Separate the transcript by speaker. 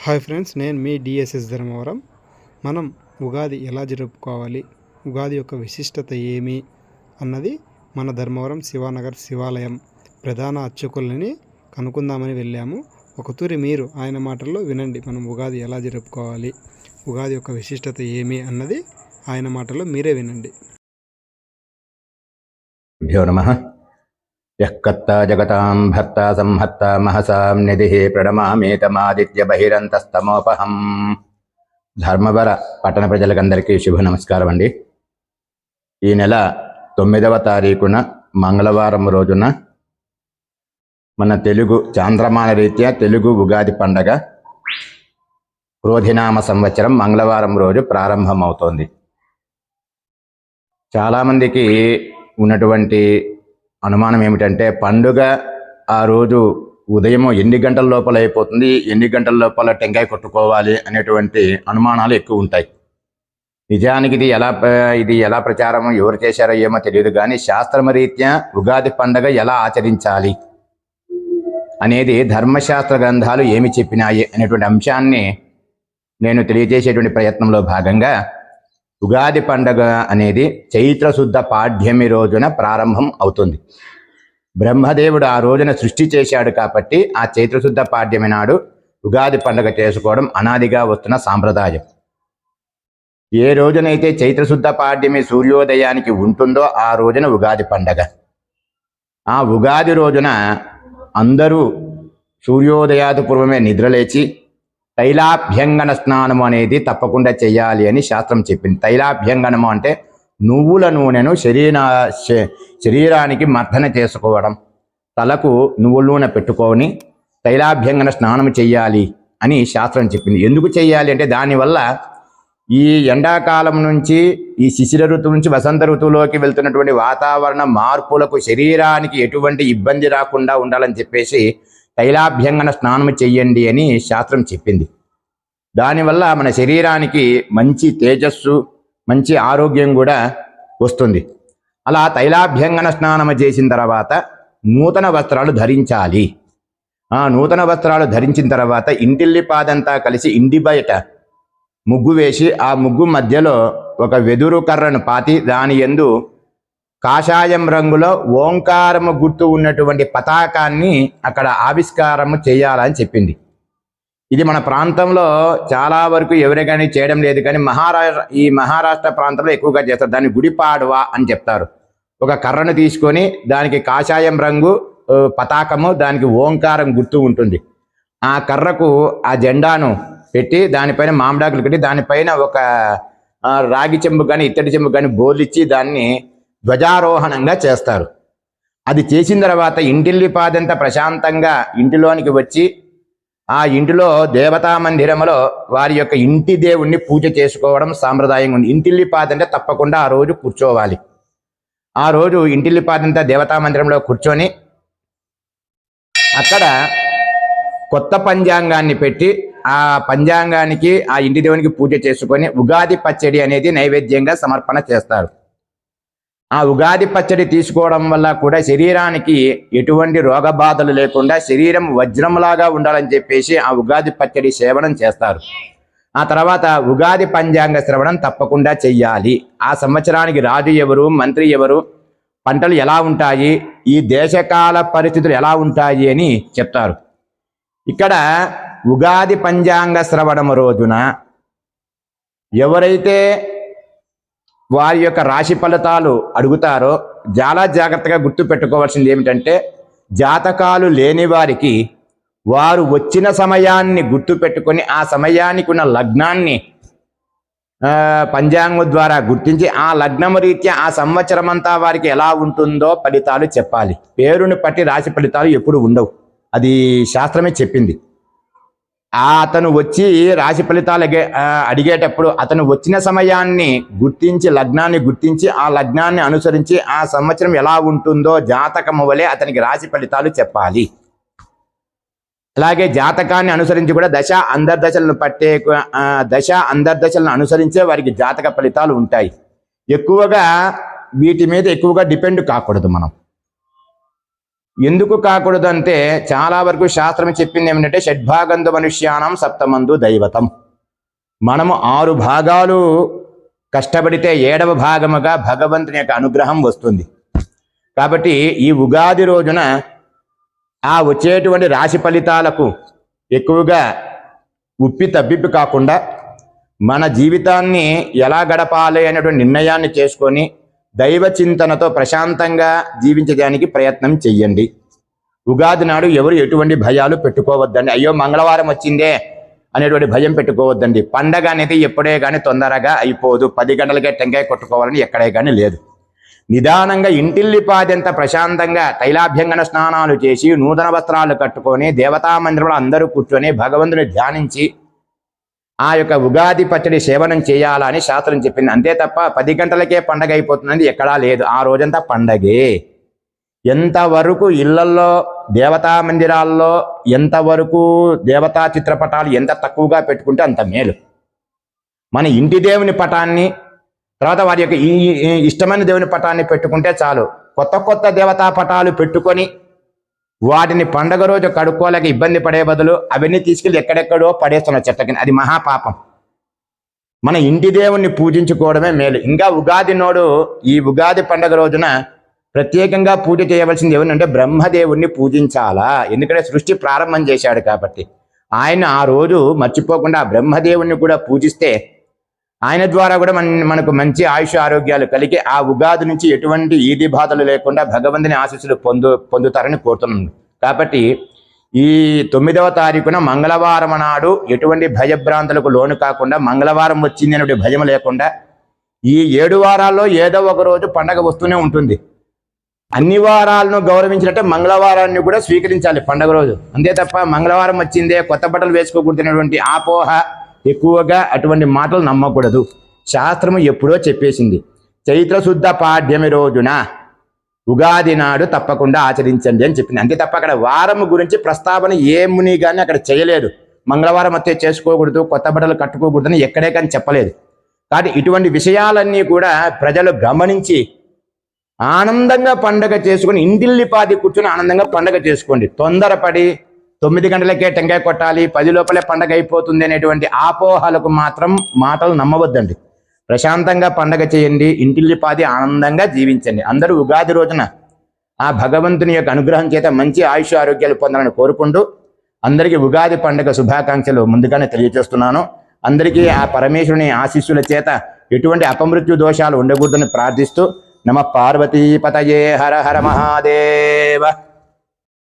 Speaker 1: Hi friends నేను మీ DSS Dharmavaram. మనం ఉగాది ఎలా జరుపుకోవాలి ఉగాది యొక్క విశిష్టత ఏమి అన్నది మన ధర్మవరం శివానగర్ శివాలయం ప్రధాన అర్చకులని కనుక్కుందామని వెళ్ళాము. ఒకతూరి మీరు ఆయన మాటల్లో వినండి మనం ఉగాది ఎలా జరుపుకోవాలి ఉగాది యొక్క విశిష్టత ఏమి అన్నది ఆయన మాటల్లో మీరే వినండి.
Speaker 2: భ్యో నమ. యః జగతాం భర్త సంహర్త మహసాం నిధి ప్రణమామేతమాదిత్య బహిరంతస్తమోపహం. ధర్మవర పట్టణ ప్రజలకందరికీ శుభ నమస్కారం అండి ఈ నెల తొమ్మిదవ తారీఖున మంగళవారం రోజున మన తెలుగు చాంద్రమాన రీత్యా తెలుగు ఉగాది పండగ క్రోధినామ సంవత్సరం మంగళవారం రోజు ప్రారంభమవుతోంది. చాలామందికి ఉన్నటువంటి అనుమానం ఏమిటంటే పండుగ ఆ రోజు ఉదయం ఎన్ని గంటల లోపల అయిపోతుంది? ఎన్ని గంటల లోపల టెంకాయ కొట్టుకోవాలి? అనేటువంటి అనుమానాలు ఎక్కువ ఉంటాయి. నిజానికి ఇది ఎలా ఇది ఎలా ప్రచారం ఎవరు చేశారో ఏమో తెలియదు. కానీ శాస్త్రమరీత్యా ఉగాది పండగ ఎలా ఆచరించాలి? అనేది ధర్మశాస్త్ర గ్రంథాలు ఏమి చెప్పినాయి? అనేటువంటి అంశాన్ని నేను తెలియజేసేటువంటి ప్రయత్నంలో భాగంగా ఉగాది పండగ అనేది చైత్రశుద్ధ పాడ్యమి రోజున ప్రారంభం అవుతుంది. బ్రహ్మదేవుడు ఆ రోజున సృష్టి చేశాడు కాబట్టి ఆ చైత్రశుద్ధ పాడ్యమి నాడు ఉగాది పండగ చేసుకోవడం అనాదిగా వస్తున్న సాంప్రదాయం. ఏ రోజునైతే చైత్రశుద్ధ పాడ్యమి సూర్యోదయానికి ఉంటుందో ఆ రోజున ఉగాది పండగ. ఆ ఉగాది రోజున అందరూ సూర్యోదయాది పూర్వమే నిద్రలేచి తైలాభ్యంగన స్నానం అనేది తప్పకుండా చేయాలి అని శాస్త్రం చెప్పింది. తైలాభ్యంగనము అంటే నువ్వుల నూనెను శరీర శ- శరీరానికి మర్దన చేసుకోవడం. తలకు నువ్వుల నూనె పెట్టుకొని తైలాభ్యంగన స్నానం చేయాలి అని శాస్త్రం చెప్పింది. ఎందుకు చేయాలి అంటే దానివల్ల ఈ ఎండాకాలం నుంచి ఈ శిశిర ఋతువు నుంచి వసంత ఋతువులోకి వెళ్తున్నటువంటి వాతావరణ మార్పులకు శరీరానికి ఎటువంటి ఇబ్బంది రాకుండా ఉండాలని చెప్పేసి తైలాభ్యంగన స్నానం చెయ్యండి అని శాస్త్రం చెప్పింది. దానివల్ల మన శరీరానికి మంచి తేజస్సు మంచి ఆరోగ్యం కూడా వస్తుంది. అలా తైలాభ్యంగన స్నానం చేసిన తర్వాత నూతన వస్త్రాలు ధరించాలి. ఆ నూతన వస్త్రాలు ధరించిన తర్వాత ఇంటిల్లి పాదంతా కలిసి ఇంటి బయట ముగ్గు వేసి ఆ ముగ్గు మధ్యలో ఒక వెదురు కర్రను పాతి దాని యందు కాషాయం రంగులో ఓంకారము గుర్తు ఉన్నటువంటి పతాకాన్ని అక్కడ ఆవిష్కారము చేయాలని చెప్పింది. ఇది మన ప్రాంతంలో చాలా వరకు ఎవరికైనా చేయడం లేదు కానీ మహారాష్ట్ర ఈ మహారాష్ట్ర ప్రాంతంలో ఎక్కువగా చేస్తారు. దాన్ని గుడిపాడువా అని చెప్తారు. ఒక కర్రను తీసుకొని దానికి కాషాయం రంగు పతాకము దానికి ఓంకారం గుర్తు ఉంటుంది. ఆ కర్రకు ఆ జెండాను పెట్టి దానిపైన మామిడాకులు కట్టి దానిపైన ఒక రాగి చెంబు కానీ ఇత్తడి చెంబు కానీ బోర్లిచ్చి దాన్ని ధ్వజారోహణంగా చేస్తారు. అది చేసిన తర్వాత ఇంటిల్లి పాదంతా ప్రశాంతంగా ఇంటిలోనికి వచ్చి ఆ ఇంటిలో దేవతా మందిరములో వారి యొక్క ఇంటి దేవుణ్ణి పూజ చేసుకోవడం సాంప్రదాయంగా ఉంది. ఇంటిల్లి పాదంటే తప్పకుండా ఆ రోజు కూర్చోవాలి. ఆ రోజు ఇంటిల్లి పాదంతా దేవతా మందిరంలో కూర్చొని అక్కడ కొత్త పంచాంగాన్ని పెట్టి ఆ పంచాంగానికి ఆ ఇంటి దేవునికి పూజ చేసుకొని ఉగాది పచ్చడి అనేది నైవేద్యంగా సమర్పణ చేస్తారు. ఆ ఉగాది పచ్చడి తీసుకోవడం వల్ల కూడా శరీరానికి ఎటువంటి రోగ బాధలు లేకుండా శరీరం వజ్రంలాగా ఉండాలని చెప్పేసి ఆ ఉగాది పచ్చడి సేవనం చేస్తారు. ఆ తర్వాత ఉగాది పంచాంగ శ్రవణం తప్పకుండా చెయ్యాలి. ఆ సంవత్సరానికి రాజు ఎవరు మంత్రి ఎవరు పంటలు ఎలా ఉంటాయి ఈ దేశకాల పరిస్థితులు ఎలా ఉంటాయి అని చెప్తారు. ఇక్కడ ఉగాది పంచాంగ శ్రవణం రోజున ఎవరైతే వారి యొక్క రాశి ఫలితాలు అడుగుతారో చాలా జాగ్రత్తగా గుర్తు పెట్టుకోవాల్సింది ఏమిటంటే జాతకాలు లేని వారికి వారు వచ్చిన సమయాన్ని గుర్తు పెట్టుకొని ఆ సమయానికి ఉన్న లగ్నాన్ని పంచాంగం ద్వారా గుర్తించి ఆ లగ్నము రీత్యా ఆ సంవత్సరం అంతా వారికి ఎలా ఉంటుందో ఫలితాలు చెప్పాలి. పేరుని పట్టి రాశి ఫలితాలు ఎప్పుడు ఉండవు. అది శాస్త్రమే చెప్పింది. అతను వచ్చి రాశి ఫలితాలు అడిగేటప్పుడు అతను వచ్చిన సమయాన్ని గుర్తించి లగ్నాన్ని గుర్తించి ఆ లగ్నాన్ని అనుసరించి ఆ సంవత్సరం ఎలా ఉంటుందో జాతకము వలె అతనికి రాశి ఫలితాలు చెప్పాలి. అలాగే జాతకాన్ని అనుసరించి కూడా దశ అంతర్దశలను పట్టే దశ అంతర్దశలను అనుసరించే వారికి జాతక ఫలితాలు ఉంటాయి. ఎక్కువగా వీటి మీద ఎక్కువగా డిపెండ్ కాకూడదు మనం. ఎందుకు కాకూడదంటే చాలా వరకు శాస్త్రం చెప్పింది ఏమిటంటే షడ్భాగంధ మనుష్యానం సప్తమందు దైవతం. మనము ఆరు భాగాలు కష్టపడితే ఏడవ భాగముగా భగవంతుని యొక్క అనుగ్రహం వస్తుంది. కాబట్టి ఈ ఉగాది రోజున ఆ వచ్చేటువంటి రాశి ఫలితాలకు ఎక్కువగా ఉప్పి తబ్బిప్పి కాకుండా మన జీవితాన్ని ఎలా గడపాలి అనేటువంటి నిర్ణయాన్ని చేసుకొని దైవ చింతనతో ప్రశాంతంగా జీవించడానికి ప్రయత్నం చెయ్యండి. ఉగాది నాడు ఎవరు ఎటువంటి భయాలు పెట్టుకోవద్దండి. అయ్యో మంగళవారం వచ్చిందే అనేటువంటి భయం పెట్టుకోవద్దండి. పండగ అనేది ఎప్పుడే కానీ తొందరగా అయిపోదు. పది గంటలకే టెంకాయ కొట్టుకోవాలని ఎక్కడే కానీ లేదు. నిదానంగా ఇంటిల్లిపాదెంత ప్రశాంతంగా తైలాభ్యంగన స్నానాలు చేసి నూతన వస్త్రాలు కట్టుకొని దేవతా మందిరంలో అందరూ కూర్చొని భగవంతుని ధ్యానించి ఆ యొక్క ఉగాది పచ్చడి సేవనం చేయాలని శాస్త్రం చెప్పింది. అంతే తప్ప పది గంటలకే పండగ అయిపోతుందని ఎక్కడా లేదు. ఆ రోజంతా పండగే. ఎంతవరకు ఇళ్ళల్లో దేవతా మందిరాల్లో ఎంతవరకు దేవతా చిత్రపటాలు ఎంత తక్కువగా పెట్టుకుంటే అంత మేలు. మన ఇంటి దేవుని పటాన్ని తర్వాత వారి యొక్క ఈ ఇష్టమైన దేవుని పటాన్ని పెట్టుకుంటే చాలు. కొత్త కొత్త దేవతా పటాలు పెట్టుకొని వాటిని పండగ రోజు కడుక్కోలేక ఇబ్బంది పడే బదులు అవన్నీ తీసుకెళ్ళి ఎక్కడెక్కడో పడేస్తున్న చెట్లకి అది మహాపాపం. మన ఇంటి దేవుణ్ణి పూజించుకోవడమే మేలు. ఇంకా ఉగాది నోడు ఈ ఉగాది పండగ రోజున ప్రత్యేకంగా పూజ చేయవలసింది ఏమంటే బ్రహ్మదేవుణ్ణి పూజించాలా? ఎందుకంటే సృష్టి ప్రారంభం చేశాడు కాబట్టి. ఆయన ఆ రోజు మర్చిపోకుండా ఆ బ్రహ్మదేవుణ్ణి కూడా పూజిస్తే ఆయన ద్వారా కూడా మన మనకు మంచి ఆయుష ఆరోగ్యాలు కలిగి ఆ ఉగాది నుంచి ఎటువంటి ఈది బాధలు లేకుండా భగవంతుని ఆశీస్సులు పొందు పొందుతారని కోరుతున్నాను కాబట్టి ఈ తొమ్మిదవ తారీఖున మంగళవారం నాడు ఎటువంటి భయభ్రాంతులకు లోను కాకుండా మంగళవారం వచ్చింది అనే భయం లేకుండా ఈ ఏడు వారాల్లో ఏదో ఒక రోజు పండగ వస్తూనే ఉంటుంది. అన్ని వారాలను గౌరవించినట్టే మంగళవారాన్ని కూడా స్వీకరించాలి పండగ రోజు. అంతే తప్ప మంగళవారం వచ్చిందే కొత్త బట్టలు వేసుకోకూడదనేటువంటి ఆపోహ ఎక్కువగా అటువంటి మాటలు నమ్మకూడదు. శాస్త్రము ఎప్పుడో చెప్పేసింది. చైత్రశుద్ధ పాడ్యమి రోజున ఉగాది నాడు తప్పకుండా ఆచరించండి అని చెప్పింది. అంతే తప్ప అక్కడ వారం గురించి ప్రస్తావన ఏ ముని కానీ అక్కడ చేయలేదు. మంగళవారం అత్తే చేసుకోకూడదు కొత్త బట్టలు కట్టుకోకూడదని ఎక్కడే కానీ చెప్పలేదు. కాబట్టి ఇటువంటి విషయాలన్నీ కూడా ప్రజలు గమనించి ఆనందంగా పండగ చేసుకుని ఇంటిల్లిపాది కూర్చొని ఆనందంగా పండగ చేసుకోండి. తొందరపడి తొమ్మిది గంటలకే టెంకాయ కొట్టాలి పది లోపలే పండగ అయిపోతుంది అనేటువంటి ఆపోహలకు మాత్రం మాటలు నమ్మవద్దండి. ప్రశాంతంగా పండగ చేయండి ఇంటిల్లిపాది ఆనందంగా జీవించండి. అందరూ ఉగాది రోజున ఆ భగవంతుని యొక్క అనుగ్రహం చేత మంచి ఆయుష ఆరోగ్యాలు పొందాలని కోరుకుంటూ అందరికీ ఉగాది పండుగ శుభాకాంక్షలు ముందుగానే తెలియజేస్తున్నాను. అందరికీ ఆ పరమేశ్వరుని ఆశీస్సుల చేత ఎటువంటి అపమృత్యు దోషాలు ఉండకూడదని ప్రార్థిస్తూ నమ పార్వతీపతయే హర హర మహాదేవ.